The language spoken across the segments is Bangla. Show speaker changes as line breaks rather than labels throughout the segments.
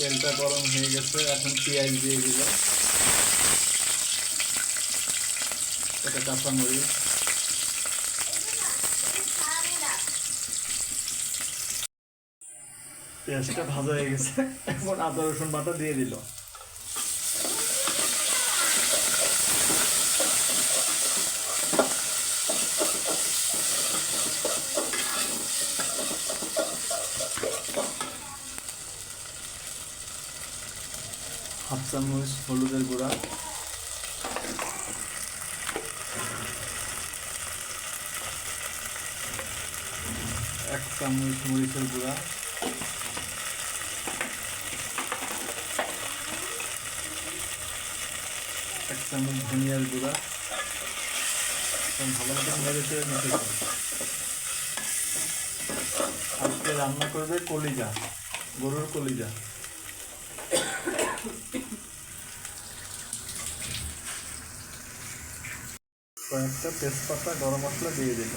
তেলটা গরম হয়ে গেছে, এখন পেঁয়াজ দিয়ে দিল এটা কাঁচামরিচ পেঁয়াজটা ভাজা হয়ে গেছে, এখন আদা রসুন বাটা দিয়ে দিল। হাফ চামচ হলুদের গুঁড়া। এক চামচ মরিচের গুঁড়া। এক চামচ ধনিয়ার গুঁড়া। আজকে রান্না করবে কলিজা, গরুর কলিজা। কয়েকটা তেজপাতা, গরম মশলা দিয়ে দিল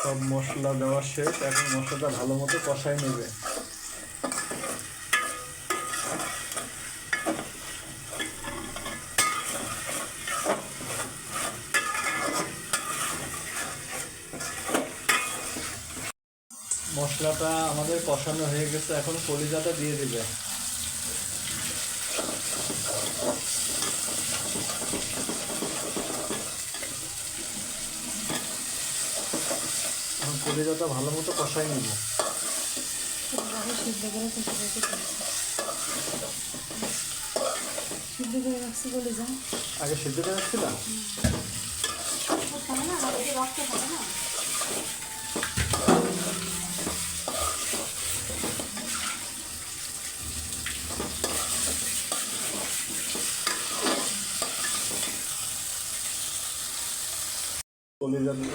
সব মশলা দেওয়া শেষ, এখন মশলাটা ভালো মতো কষাই নেবে। মশলাটা আমাদের কষানো হয়ে গেছে এখন কলিজাটা দিয়ে দিবে। এখন কলিজাটা ভালো মতো কষাই নিব।
সিদ্ধ করে কুচি সিদ্ধ করে রাখছি
আগে সিদ্ধ করে রাখছিলাম?
রক্ত থাকে না।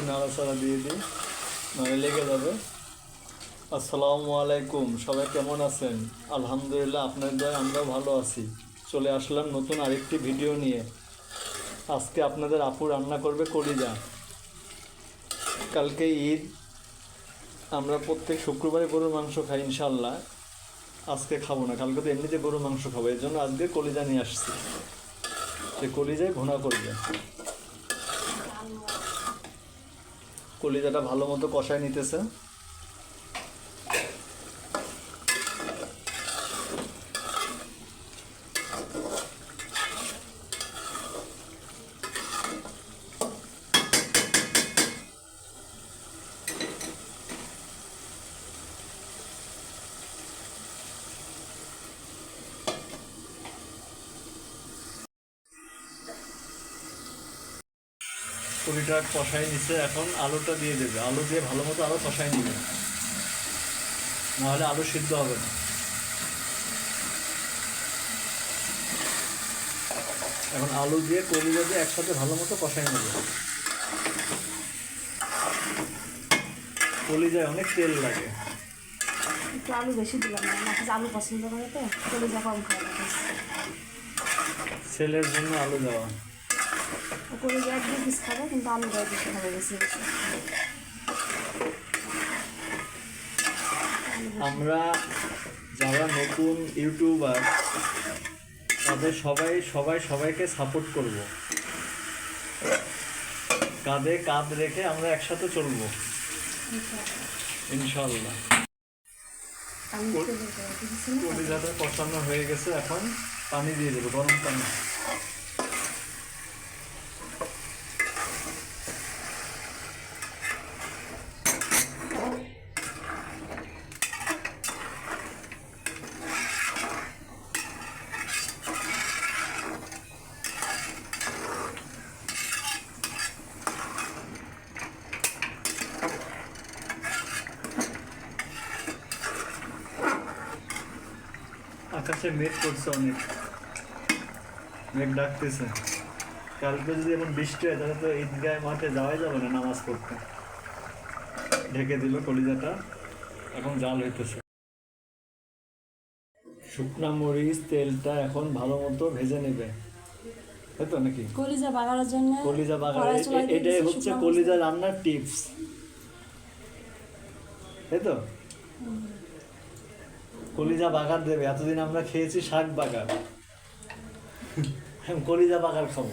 নাড়াচাড়া দিয়ে দিই লেগে যাবে। আসসালামু আলাইকুম, সবাই কেমন আছেন? আলহামদুলিল্লাহ আপনাদের আমরাও ভালো আছি। চলে আসলাম নতুন আরেকটি ভিডিও নিয়ে। আজকে আপনাদের আপু রান্না করবে কলিজা। কালকে ঈদ, আমরা প্রত্যেক শুক্রবারে গরুর মাংস খাই ইনশাল্লাহ আজকে খাব না, কালকে তো এমনিতে গরুর মাংস খাব এই জন্য আজকে কলিজা নিয়ে আসছি। সে কলিজায় ঘোনা করবে। কলিজাটা ভালো মতো কষায় নিতেছে। পুরিটা কষাই নিচ্ছে এখন আলুটা দিয়ে দেবে। আলু দিয়ে ভালো মতো আরও কষাই নিবে। নাহলে আলু সিদ্ধ হবে না। এখন আলু দিয়ে কলিজা দিয়ে একসাথে ভালো মতো কষাই নেবে। কলিজায় অনেক তেল লাগে।
একটু আলু বেশি দিলাম না আলু পছন্দ করে তো কলিজা কম খাওয়া লাগে।
ছেলের জন্য আলু দেওয়া।
ও কলিজা এক দুই পিস খাবে কিন্তু আলু দেয় বেশি খাবে বেশি বেশি
আমরা যারা নতুন ইউটিউবার তাদের সবাই সবাই সবাইকে সাপোর্ট করব। কাঁধে কাঁধ রেখে আমরা একসাথে চলবো। ইনশাল্লাহ
আমি
কলিজাটা কষানো হয়ে গেছে এখন। পানি দিয়ে দেবো গরম পানি। আকাশে মেঘ করছে অনেক। মেঘ ডাকতেছে। কালকে যদি এমন বৃষ্টি হয় তাহলে তো ঈদগায় মাঠে যাওয়াই যাবে না নামাজ পড়তে। ঢেকে দিল কলিজাটা এখন জাল হইতেছে। শুকনা মরিচ তেলটা এখন ভালো মতো ভেজে নেবে। তাই তো নাকি?
কলিজা বাগানোর জন্য
কলিজা
দিয়ে
এটাই হচ্ছে কলিজা রান্নার টিপস। তাই তো? কলিজা বাগার দেবে, এতদিন আমরা খেয়েছি শাক বাগার কলিজা বাগার খাব।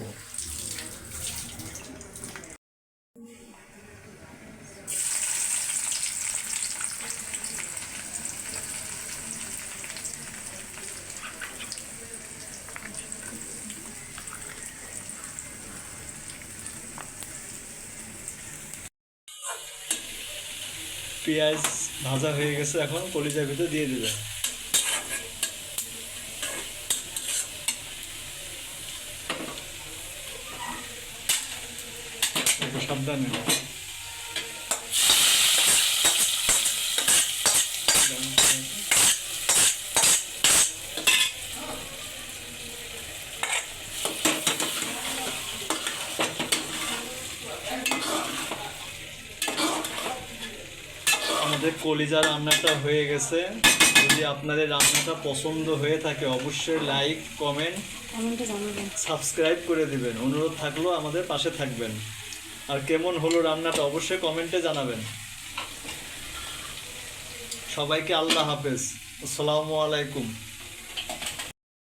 পেঁয়াজ ভাজা হয়ে গেছে, এখন কলিজার ভিতরে দিয়ে দেবে একটু সাবধানে আমাদের কলিজা রান্নাটা হয়ে গেছে। যদি আপনাদের রান্নাটা পছন্দ হয়ে থাকে অবশ্যই লাইক কমেন্ট সাবস্ক্রাইব করে দিবেন। অনুরোধ থাকলেও আমাদের পাশে থাকবেন। আর কেমন হলো রান্নাটা অবশ্যই কমেন্টে জানাবেন। সবাইকে আল্লাহ হাফেজ। আসসালামু আলাইকুম।